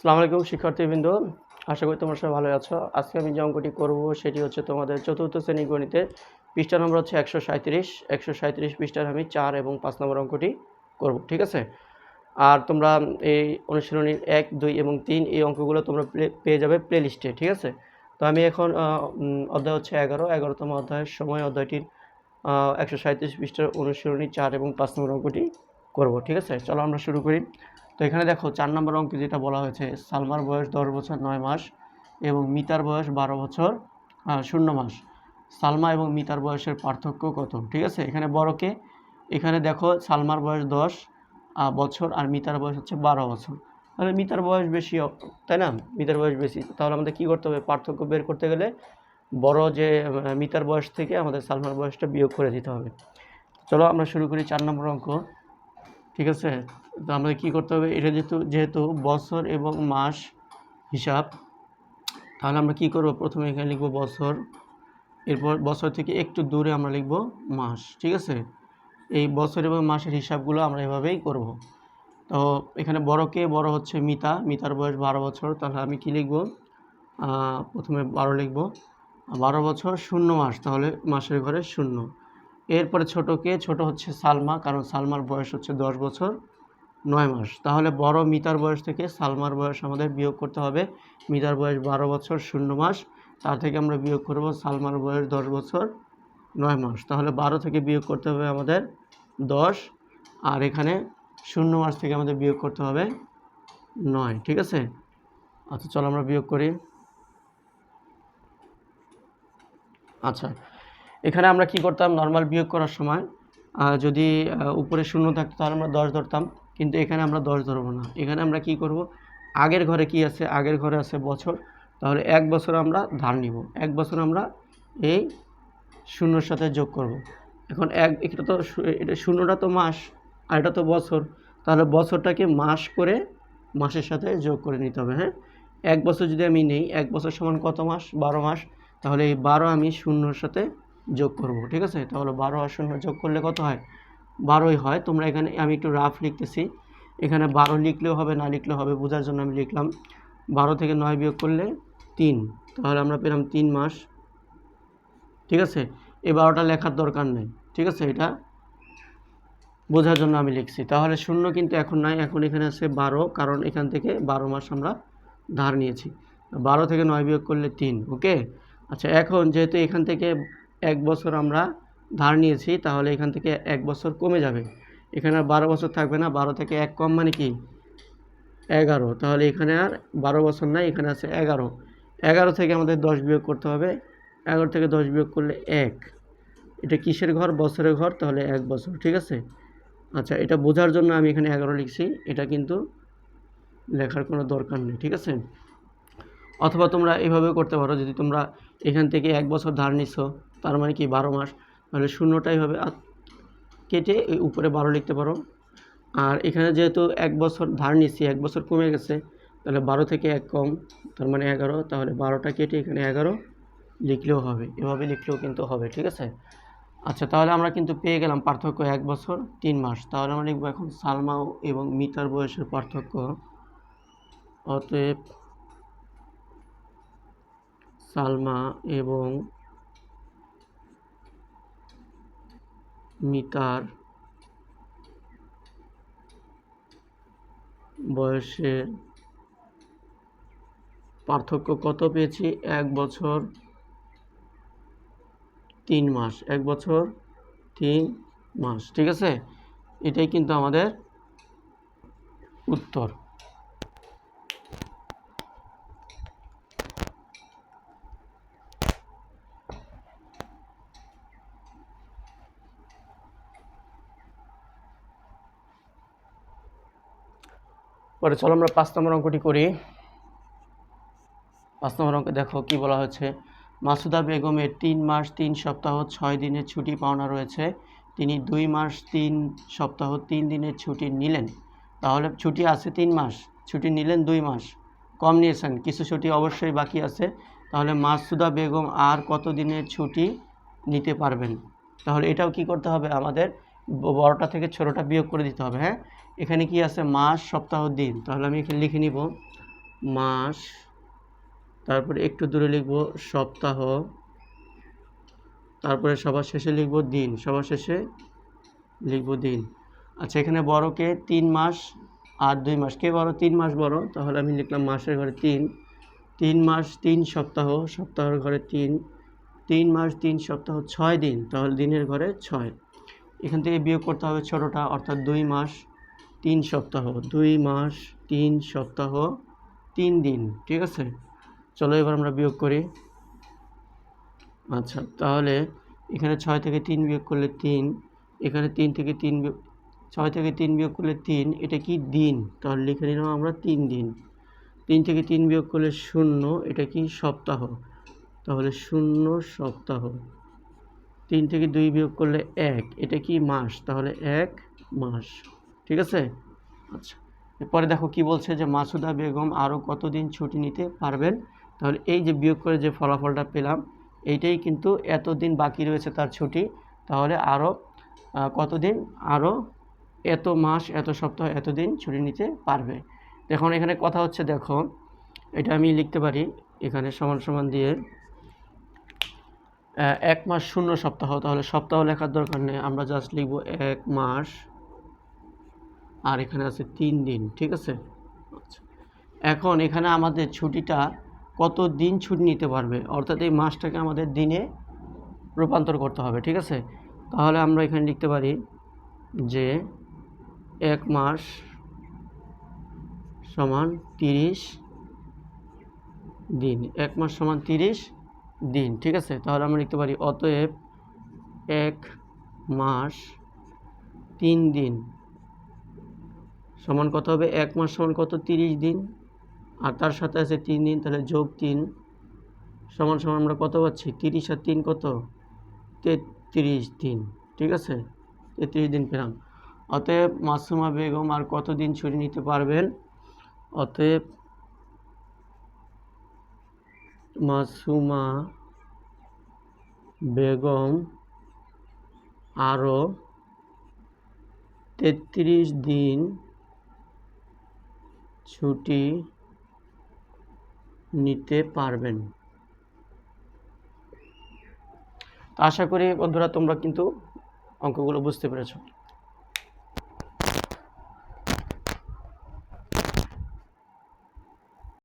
সালাম আলাইকুম, শিক্ষার্থীবৃন্দ। আশা করি তোমরা সবাই ভালো আছো। আজকে আমি যে অঙ্কটি করব, সেটি হচ্ছে তোমাদের চতুর্থ শ্রেণি গণিতে পৃষ্ঠা নম্বর হচ্ছে একশো সাঁত্রিশ একশো সাঁত্রিশ পৃষ্ঠার আমি চার এবং পাঁচ নম্বর অঙ্কটি করব, ঠিক আছে? আর তোমরা এই অনুশীলনীর এক, দুই এবং তিন এই অঙ্কগুলো তোমরা পেয়ে যাবে প্লে লিস্টে ঠিক আছে? তো আমি এখন অধ্যায় হচ্ছে এগারো। এগারোতম অধ্যায়ের সময় অধ্যায়টির একশো সাঁত্রিশ পৃষ্ঠার অনুশীলনী চার এবং পাঁচ নম্বর অঙ্কটি করব, ঠিক আছে? চলো আমরা শুরু করি। তো এখানে দেখো চার নম্বর অঙ্কে যেটা বলা হয়েছে, সালমার বয়স দশ বছর নয় মাস এবং মিতার বয়স বারো বছর শূন্য মাস। সালমা এবং মিতার বয়সের পার্থক্য কত? ঠিক আছে, এখানে বড়কে এখানে দেখো সালমার বয়স দশ বছর আর মিতার বয়স হচ্ছে বারো বছর। তাহলে মিতার বয়স বেশি, তাই না? মিতার বয়স বেশি। তাহলে আমাদের কী করতে হবে? পার্থক্য বের করতে গেলে বড় যে মিতার বয়স থেকে আমাদের সালমার বয়সটা বিয়োগ করে দিতে হবে। চলো আমরা শুরু করি চার নম্বর অঙ্ক। ঠিক আছে? তো আমাদের কী করতে হবে? এটা যেহেতু যেহেতু বছর এবং মাস হিসাব, তাহলে আমরা কি করব? প্রথমে এখানে লিখব বছর, এরপর বছর থেকে একটু দূরে আমরা লিখব মাস, ঠিক আছে? এই বছর এবং মাসের হিসাবগুলো আমরা এভাবেই করব। তো এখানে বড়কে বড় হচ্ছে মিতা, মিতার বয়স বারো বছর, তাহলে আমি কি লিখব? প্রথমে বারো লিখব। বারো বছর শূন্য মাস, তাহলে মাসের ঘরে শূন্য। এরপরে ছোটকে ছোট হচ্ছে সালমা, কারণ সালমার বয়স হচ্ছে দশ বছর। নয় মাস। তাহলে বড় মিতার বয়স থেকে সালমার বয়স আমাদের বিয়োগ করতে হবে। মিতার বয়স বারো বছর, শূন্য মাস। তার থেকে আমরা বিয়োগ করব সালমার বয়স দশ বছর, নয় মাস। তাহলে বারো থেকে বিয়োগ করতে হবে আমাদের দশ। আর এখানে শূন্য মাস থেকে আমাদের বিয়োগ করতে হবে নয়, ঠিক আছে? আচ্ছা চলো আমরা বিয়োগ করি। আচ্ছা এখানে আমরা কি করতাম? নর্মাল বিয়োগ করার সময় যদি উপরে শূন্য থাকতো তাহলে আমরা দশ ধরতাম। কিন্তু এখানে আমরা দশ ধরবো না। এখানে আমরা কি করব? আগের ঘরে কি আছে? আগের ঘরে আছে বছর। তাহলে এক বছর আমরা ধার নিব। এক বছর আমরা এই শূন্যর সাথে যোগ করব। এখন এক, এটা তো এটা শূন্যটা তো মাস আর এটা তো বছর। তাহলে বছরটাকে মাস করে মাসের সাথে যোগ করে নিতে হবে হ্যাঁ? এক বছর যদি আমি নেই, এক বছর সমান কত মাস? বারো মাস। তাহলে এই বারো আমি শূন্যর সাথে যোগ করব, ঠিক আছে? তাহলে বারো আর শূন্য যোগ করলে কত হয়? বারোই হয়। তোমরা এখানে, আমি একটু রাফ লিখতেছি। এখানে বারো লিখলেও হবে, না লিখলেও হবে, বোঝার জন্য আমি লিখলাম। বারো থেকে নয় বিয়োগ করলে তিন। তাহলে আমরা পেলাম তিন মাস। ঠিক আছে? এই বারোটা লেখার দরকার নেই। ঠিক আছে এটা? বোঝার জন্য আমি লিখছি। তাহলে শূন্য কিন্তু এখন নাই, এখন এখানে আছে বারো, কারণ এখান থেকে বারো মাস আমরা ধার নিয়েছি। বারো থেকে নয় বিয়োগ করলে তিন, ওকে? আচ্ছা এখন যেহেতু এখান থেকে এক বছর আমরা ধার নিয়েছি, তাহলে এখান থেকে এক বছর কমে যাবে। এখানে আর বারো বছর থাকবে না, বারো থেকে এক কম মানে কি? এগারো। তাহলে এখানে আর বারো বছর নাই, এখানে আছে এগারো। এগারো থেকে আমাদের দশ বিয়োগ করতে হবে। এগারো থেকে দশ বিয়োগ করলে এক। এটা কিসের ঘর? বছরের ঘর, তাহলে এক বছর, ঠিক আছে? আচ্ছা এটা বোঝার জন্য আমি এখানে এগারো লিখছি। এটা কিন্তু লেখার কোনো দরকার নেই, ঠিক আছে? অথবা তোমরা এভাবে করতে পারো, যদি তোমরা এখান থেকে এক বছর ধার নিচ্ছ তার মানে কি বারো মাস? তাহলে শূন্যটাই হবে। কেটে উপরে বারো লিখতে পারো। আর এখানে যেহেতু এক বছর ধার নিচ্ছি, এক বছর কমে গেছে, তাহলে বারো থেকে এক কম, তার মানে এগারো, তাহলে বারোটা কেটে এখানে এগারো লিখলেও হবে। এভাবে লিখলেও কিন্তু হবে, ঠিক আছে? আচ্ছা তাহলে আমরা কিন্তু পেয়ে গেলাম পার্থক্য এক বছর, তিন মাস। তাহলে আমরা লিখব এখন সালমা এবং মিতার বয়সের পার্থক্য। অতএব সালমা এবং মিতার বয়সের পার্থক্য কত পেয়েছি? এক বছর, তিন মাস। এক বছর, তিন মাস, ঠিক আছে? এটাই কিন্তু আমাদের উত্তর। পরে চলো আমরা পাঁচ নম্বর অঙ্কটি করি। পাঁচ নম্বর অঙ্কে দেখো কি বলা হয়েছে, মাসুদা বেগমের তিন মাস, তিন সপ্তাহ, ছয় দিনের ছুটি পাওনা রয়েছে। তিনি দুই মাস, তিন সপ্তাহ, তিন দিনের ছুটি নিলেন। তাহলে ছুটি আছে তিন মাস, ছুটি নিলেন দুই মাস। কম নিয়েছেন, কিছু ছুটি অবশ্যই বাকি আছে। তাহলে মাসুদা বেগম আর কত দিনের ছুটি নিতে পারবেন? তাহলে এটাও কি করতে হবে আমাদের? বড়টা থেকে ছোটোটা বিয়োগ করে দিতে হবে হ্যাঁ? এখানে কি আছে? মাস, সপ্তাহ, দিন। তাহলে আমি এখানে লিখে নিব, মাস, তারপরে একটু দূরে লিখব, সপ্তাহ, তারপরে সবার শেষে লিখব দিন, সবার শেষে লিখব দিন। আচ্ছা এখানে বড়কে তিন মাস আর দুই মাস। কে বড়? তিন মাস বড়। তাহলে আমি লিখলাম মাসের ঘরে তিন। তিন মাস, তিন সপ্তাহ, সপ্তাহের ঘরে তিন। তিন মাস, তিন সপ্তাহ, ছয় দিন। তাহলে দিনের ঘরে ছয়। এখান থেকে বিয়োগ করতে হবে ছোটোটা, অর্থাৎ দুই মাস তিন সপ্তাহ। দুই মাস তিন সপ্তাহ তিন দিন, ঠিক আছে? চলো এবার আমরা বিয়োগ করি। আচ্ছা তাহলে এখানে ছয় থেকে তিন বিয়োগ করলে তিন, এখানে তিন থেকে তিন ছয় থেকে তিন বিয়োগ করলে তিন, এটা কি দিন? তাহলে লিখে নিলাম আমরা তিন দিন। তিন থেকে তিন বিয়োগ করলে শূন্য, এটা কি সপ্তাহ? তাহলে শূন্য সপ্তাহ। তিন থেকে দুই বিয়োগ করলে এক, এটা কি মাস? তাহলে এক মাস, ঠিক আছে? আচ্ছা এরপরে দেখো কি বলছে যে মাসুদা বেগম আরও কতদিন ছুটি নিতে পারবেন? তাহলে এই যে বিয়োগ করে যে ফলাফলটা পেলাম, এইটাই কিন্তু এতদিন বাকি রয়েছে তার ছুটি। তাহলে আরও কতদিন? আরও এত মাস, এত সপ্তাহ, এতদিন ছুটি নিতে পারবে। এখন এখানে কথা হচ্ছে, দেখো, এটা আমি লিখতে পারি, এখানে সমান সমান দিয়ে এক মাস শূন্য সপ্তাহ, তাহলে সপ্তাহ লেখার দরকার নেই। আমরা জাস্ট লিখব এক মাস, আর এখানে আছে তিন দিন, ঠিক আছে? আচ্ছা। এখন এখানে আমাদের ছুটিটা কত দিন ছুটি নিতে পারবে? অর্থাৎ এই মাসটাকে আমাদের দিনে রূপান্তর করতে হবে, ঠিক আছে? তাহলে আমরা এখানে লিখতে পারি যে এক মাস সমান তিরিশ দিন। এক মাস সমান তিরিশ দিন, ঠিক আছে? তাহলে আমরা লিখতে পারি, অতএব এক মাস তিন দিন সমান কত হবে? এক মাস সমান কত? তিরিশ দিন। আর তার সাথে আছে তিন দিন, তাহলে যোগ তিন সমান সমান আমরা কত পাচ্ছি? তিরিশ আর তিন কত? তেত্রিশ দিন, ঠিক আছে? তেত্রিশ দিন পেলাম। অতএব মাসুমা বেগম আর কতদিন ছুটি নিতে পারবেন? অতএব মাসুমা বেগম আরও তেত্রিশ দিন ছুটি নিতে পারবেন। আশা করি বন্ধুরা তোমরা কিন্তু অঙ্কগুলো বুঝতে পেরেছ।